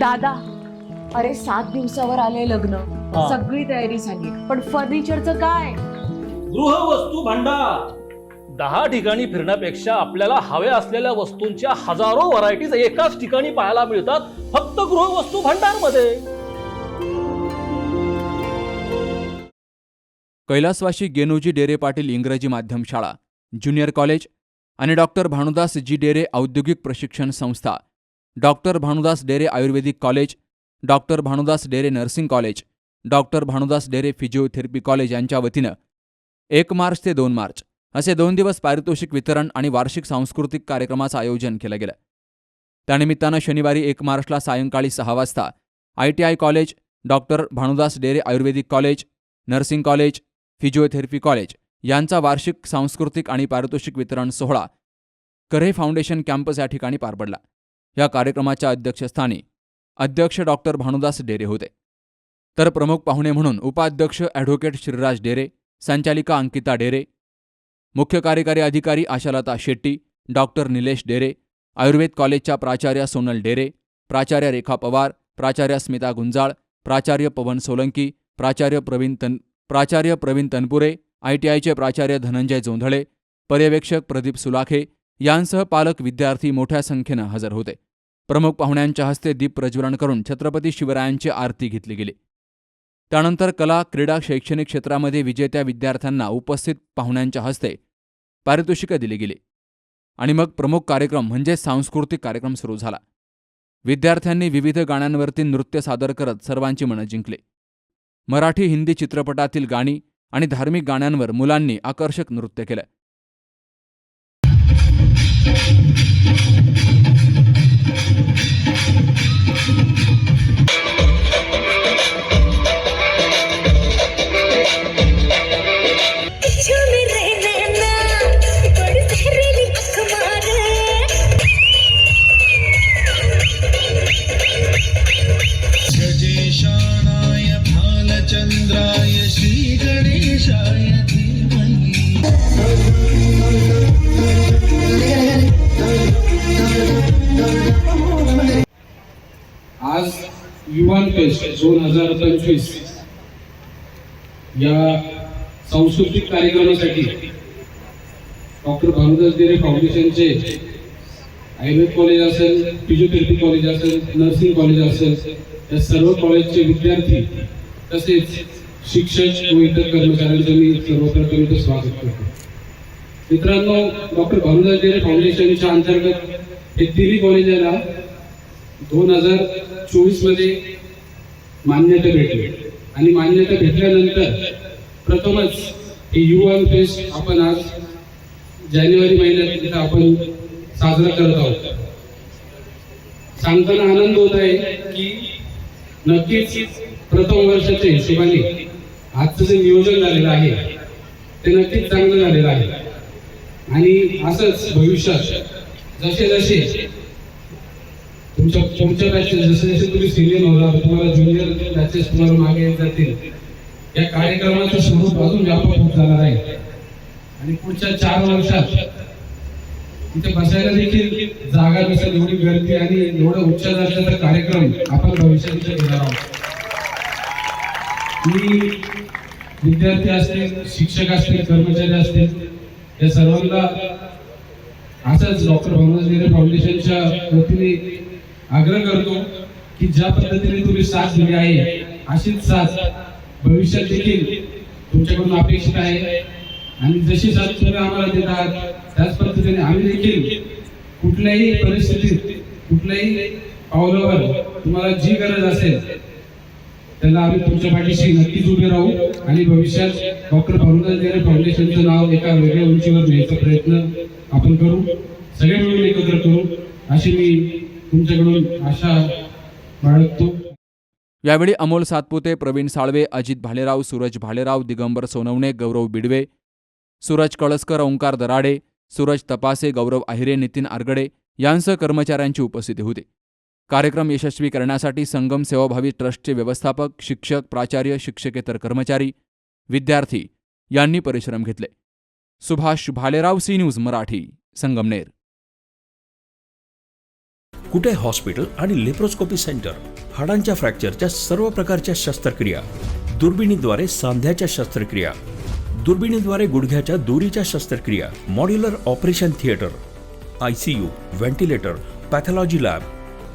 दादा अरे सात दिवसावर आले लग्न. हा. सगळी तयारी झाली. पण फर्निचरचं काय? गृहवस्तू भांडार. दहा ठिकाणी फिरण्यापेक्षा आपल्याला हव्या असलेल्या वस्तूंच्या हजारो व्हरायटीज एकाच ठिकाणी पाहायला मिळतात फक्त गृहवस्तू भांडारमध्ये कैलासवाशी गेनोजी डेरे पाटील इंग्रजी माध्यम शाळा ज्युनियर कॉलेज आणि डॉक्टर भानुदास जी डेरे औद्योगिक प्रशिक्षण संस्था doctor Bhanudas Dere Ayurvedic college doctor Bhanudas Dere nursing college doctor Bhanudas Dere physiotherapy college यांच्या वतीनं एक मार्च ते दोन मार्च असे दोन दिवस पारितोषिक वितरण आणि वार्षिक सांस्कृतिक कार्यक्रमाचं आयोजन केलं गेलं. त्यानिमित्तानं शनिवारी एक मार्चला सायंकाळी सहा वाजता I T I college doctor Bhanudas Dere Ayurvedic college nursing college physiotherapy college यांचा वार्षिक सांस्कृतिक आणि पारितोषिक वितरण सोहळा करे फाउंडेशन कॅम्पस या ठिकाणी पार पडला. या कार्यक्रमाच्या अध्यक्षस्थानी अध्यक्ष डॉक्टर भानुदास डेरे होते. तर प्रमुख पाहुणे म्हणून उपाध्यक्ष ॲडव्होकेट श्रीराज डेरे संचालिका अंकिता डेरे मुख्य कार्यकारी अधिकारी आशालता शेट्टी डॉक्टर निलेश डेरे आयुर्वेद कॉलेजच्या प्राचार्या सोनल डेरे प्राचार्य रेखा पवार प्राचार्य स्मिता गुंजाळ प्राचार्य पवन सोलंकी प्राचार्य प्रवीण तन प्राचार्य प्रवीण तनपुरे आयटीआयचे प्राचार्य धनंजय जोंधळे पर्यवेक्षक प्रदीप सुलाखे यांसह पालक विद्यार्थी मोठ्या संख्येनं हजर होते. प्रमुख पाहुण्यांच्या हस्ते दीप प्रज्वलन करून छत्रपती शिवरायांची आरती घेतली गेली. त्यानंतर कला क्रीडा शैक्षणिक क्षेत्रामध्ये विजेत्या विद्यार्थ्यांना उपस्थित पाहुण्यांच्या हस्ते पारितोषिकं दिली गेली. आणि मग प्रमुख कार्यक्रम म्हणजे सांस्कृतिक कार्यक्रम सुरू झाला. विद्यार्थ्यांनी विविध गाण्यांवरती नृत्य सादर करत सर्वांची मनं जिंकली. मराठी हिंदी चित्रपटातील गाणी आणि धार्मिक गाण्यांवर मुलांनी आकर्षक नृत्य केलं. आज युवान फेस्ट दोन हजार पंचवीस या सांस्कृतिक कार्यक्रमासाठी डॉक्टर भानुदास देरे फाउंडेशनचे आयुर्वेद कॉलेज असेल फिजिओथेरपी कॉलेज असेल नर्सिंग कॉलेज असेल या सर्व कॉलेजचे विद्यार्थी तसेच शिक्षक व इतर कर्मचाऱ्यांचं मी सर्वप्रथम इथं स्वागत करतो. मित्रांनो डॉक्टर भानुदास देरे फाउंडेशनच्या अंतर्गत हे तिन्ही कॉलेजाला दोन हजार चोवीसमध्ये मान्यता भेटली. आणि मान्यता भेटल्यानंतर प्रथमच हे युवा फेस्ट आपण आज जानेवारी महिन्यात तिथं आपण साजरा करत आहोत. सांगताना आनंद होत आहे की नक्कीच प्रथम वर्षाच्या हिशोबाने आजचं जे नियोजन झालेलं आहे ते नक्कीच चांगलं झालेलं आहे. आणि असंच भविष्यात जसे जसे तुमच्या तुमच्या बॅचेस जसे जसे तुम्ही सिनियर होणार तुम्हाला ज्युनियर बॅचेस तुम्हाला मागे येत जातील या कार्यक्रमाचं स्वरूप अजून व्यापक होत जाणार आहे. आणि पुढच्या चार वर्षात तिथे बसायला देखील जागा नसेल एवढी गर्दी आणि एवढा उच्च दर्जाचा कार्यक्रम आपण भविष्यात घेणार आहोत. मी विद्यार्थी असतील शिक्षक असतील कर्मचारी असतील या सर्वांना असंच डॉक्टर भावनाज नेरे फाउंडेशनच्या वतीने आग्रह करतो की ज्या पद्धतीने तुम्ही साथ दिली आहे अशीच साथ भविष्यात देखील तुमच्याकडून अपेक्षित आहे. आणि जशी साथ तुम्ही आम्हाला देत आहात त्याच पद्धतीने आम्ही देखील कुठल्याही परिस्थितीत कुठल्याही पावलावर तुम्हाला जी गरज असेल त्याला आम्ही तुमच्या पाठीशी नक्कीच उभे राहू आणि भविष्यात डॉक्टर भानुदास देरे फाउंडेशनचं नाव एका वेगळ्या उंचीवर न्यायचा प्रयत्न आपण करू. सगळे मिळून एकत्र करू. अशी मी तुमच्याकडून आशा बाळगतो. यावेळी अमोल सातपुते प्रवीण साळवे अजित भालेराव सूरज भालेराव दिगंबर सोनवणे गौरव बिडवे सूरज कळसकर ओंकार दराडे सूरज तपासे गौरव आहिरे नितीन आरगडे यांसह कर्मचाऱ्यांची उपस्थिती होती. कार्यक्रम यशस्वी करण्यासाठी संगम सेवाभावी ट्रस्टचे व्यवस्थापक शिक्षक प्राचार्य शिक्षकेतर कर्मचारी विद्यार्थी यांनी परिश्रम घेतले. Subhash Bhalerao C news Marathi Sangamner. Kute hospital आणि लेप्रोस्कोपी सेंटर? हाडांच्या फ्रॅक्चरच्या सर्व प्रकारच्या शस्त्रक्रिया. दुर्बिणीद्वारे सांध्याच्या शस्त्रक्रिया. दुर्बिणीद्वारे गुडघ्याच्या दोरीच्या शस्त्रक्रिया. Modular operation theatre. ICU ventilator pathology lab